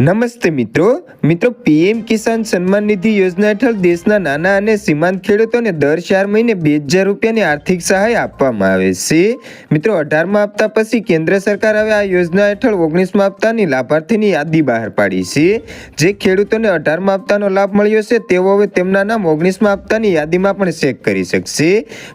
નમસ્તે મિત્રો. મિત્રો, પીએમ કિસાન સન્માન નિધિ યોજના હેઠળ દેશના નાના અને સીમાંત ખેડૂતોને દર ચાર મહિને બે હજાર રૂપિયાની આર્થિક સહાય આપવામાં આવે છે. મિત્રો, અઢારમા હપ્તા પછી કેન્દ્ર સરકાર હવે આ યોજના હેઠળ ઓગણીસમા હપ્તાની લાભાર્થીની યાદી બહાર પાડી છે. જે ખેડૂતોને અઢારમા હપ્તાનો લાભ મળ્યો છે, તેઓ હવે તેમના નામ ઓગણીસમા હપ્તાની યાદીમાં પણ ચેક કરી શકશે.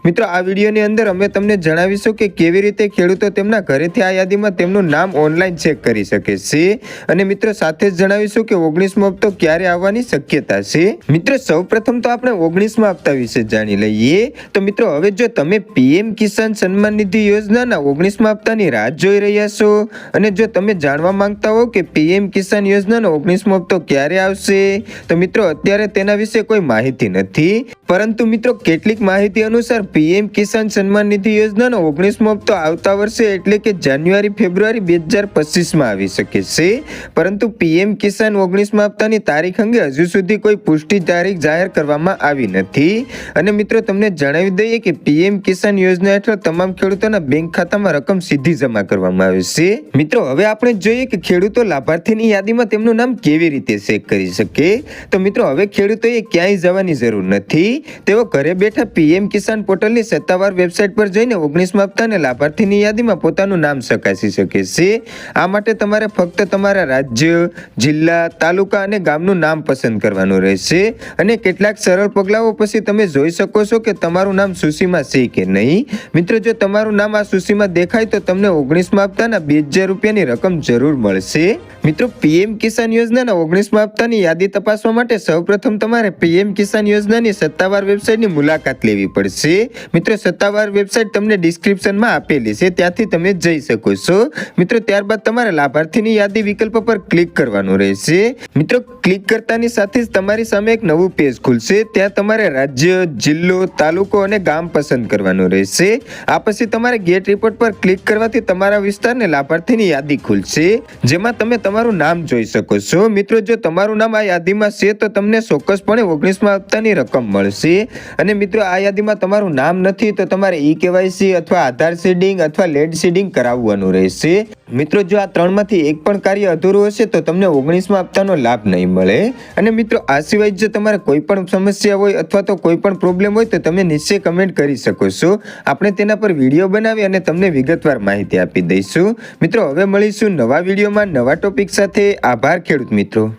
મિત્રો, આ વિડીયોની અંદર અમે તમને જણાવીશું કે કેવી રીતે ખેડૂતો તેમના ઘરેથી આ યાદીમાં તેમનું નામ ઓનલાઈન ચેક કરી શકે છે. અને મિત્રો, સાથે જ જણાવીશું કે ઓગણીસમો હપ્તો ક્યારે આવવાની શક્યતા છે? મિત્રો, સૌપ્રથમ તો આપણે ઓગણીસમા હપ્તા વિશે જાણી લઈએ. તો મિત્રો, હવે જો તમે પીએમ કિસાન સન્માન નિધિ યોજનાના ઓગણીસમા હપ્તાની રાહ જોઈ રહ્યા છો અને જો તમે જાણવા માંગતા હો કે પીએમ કિસાન યોજનાનો ઓગણીસમો હપ્તો ક્યારે આવશે, તો મિત્રો, અત્યારે તેના વિશે કોઈ માહિતી નથી. પરંતુ મિત્રો, કેટલીક માહિતી અનુસાર પીએમ કિસાન સન્માન નિધિ યોજનાનો ઓગણીસમો હપ્તો આવતા વર્ષે એટલે કે જાન્યુઆરી ફેબ્રુઆરી બે હજાર પચીસમાં આવી શકે છે. પરંતુ પીએમ કિસાન ઓગણીસમાં હપ્તાની તારીખ અંગે હજુ સુધી કોઈ પુષ્ટિ તારીખ જાહેર કરવામાં આવી નથી. અને મિત્રો, તમને જણાવી દઈએ કે પીએમ કિસાન યોજના હેઠળ તમામ ખેડૂતોના બેંક ખાતામાં રકમ સીધી જમા કરવામાં આવે છે. મિત્રો, હવે આપણે જોઈએ કે ખેડૂતો લાભાર્થીની યાદીમાં તેમનું નામ કેવી રીતે ચેક કરી શકે. તો મિત્રો, હવે ખેડૂતોએ ક્યાંય જવાની જરૂર નથી. તેઓ ઘરે બેઠા પીએમ કિસાન પોર્ટલની સત્તાવાર વેબસાઇટ પર જઈને ઓગણીસમાં હપ્તાને લાભાર્થીની યાદીમાં પોતાનું નામ ચકાસી શકે છે. આ માટે તમારે ફક્ત તમારા રાજ્ય જિલ્લા, તાલુકા અને ગામનું નામ પસંદ કરવાનું રહેશે. અને કેટલાક સરળ પગલાઓ પછી તમે જોઈ શકો છો કે તમારું નામ સૂચિમાં છે કે નહીં. મિત્રો, જો તમારું નામ આ સૂચિમાં દેખાય તો તમને ઓગણીસમાં હપ્તાના બે હજાર રૂપિયાની રકમ જરૂર મળશે. મિત્રો, પીએમ કિસાન યોજનાના ઓગણીસમાં હપ્તાની યાદી તપાસવા માટે સૌપ્રથમ તમારે પીએમ કિસાન યોજનાની સત્તાવાર વેબસાઇટની મુલાકાત લેવી પડશે. મિત્રો, સત્તાવાર વેબસાઇટ તમને ડિસ્ક્રિપ્શનમાં આપેલી છે, ત્યાંથી તમે જઈ શકો છો. મિત્રો, ત્યારબાદ તમારે લાભાર્થીની યાદી વિકલ્પ પર ક્લિક કરવાનું રહેશે. મિત્રો ક્લિક કરતાની સાથે જ તમારી સામે એક નવું પેજ ખુલશે. ત્યાં તમારે રાજ્ય, જિલ્લો, તાલુકો અને ગામ પસંદ કરવાનું રહેશે. આ પછી તમારે ગેટ રિપોર્ટ પર ક્લિક કરવાથી તમારા વિસ્તારને લાભાર્થીની યાદી ખુલશે, જેમાં તમે તમારું નામ જોઈ શકો છો. મિત્રો, જો તમારું નામ આ યાદીમાં છે, તો તમને ચોક્કસપણે ઓગણીસમાં હપ્તાની રકમ મળશે. અને મિત્રો, આ યાદીમાં તમારું નામ નથી, તો તમારે ઈ કેવાયસી અથવા આધાર સીડિંગ અથવા લેડ સીડિંગ કરાવવાનું રહેશે. મિત્રો, જો આ ત્રણમાંથી એક પણ કાર્ય અધૂરું હશે, તો તમને ઓગણીસમાં હપ્તાનો લાભ નહીં મળે. અને મિત્રો, આ સિવાય જો તમારે કોઈ પણ સમસ્યા હોય અથવા તો કોઈ પણ પ્રોબ્લેમ હોય તો તમે નિશ્ચય કમેન્ટ કરી શકો છો. આપણે તેના પર વીડિયો બનાવી અને તમને વિગતવાર માહિતી આપી દઈશું. મિત્રો, હવે મળીશું નવા વિડીયોમાં નવા ટોપિક સાથે. આભાર ખેડૂત મિત્રો.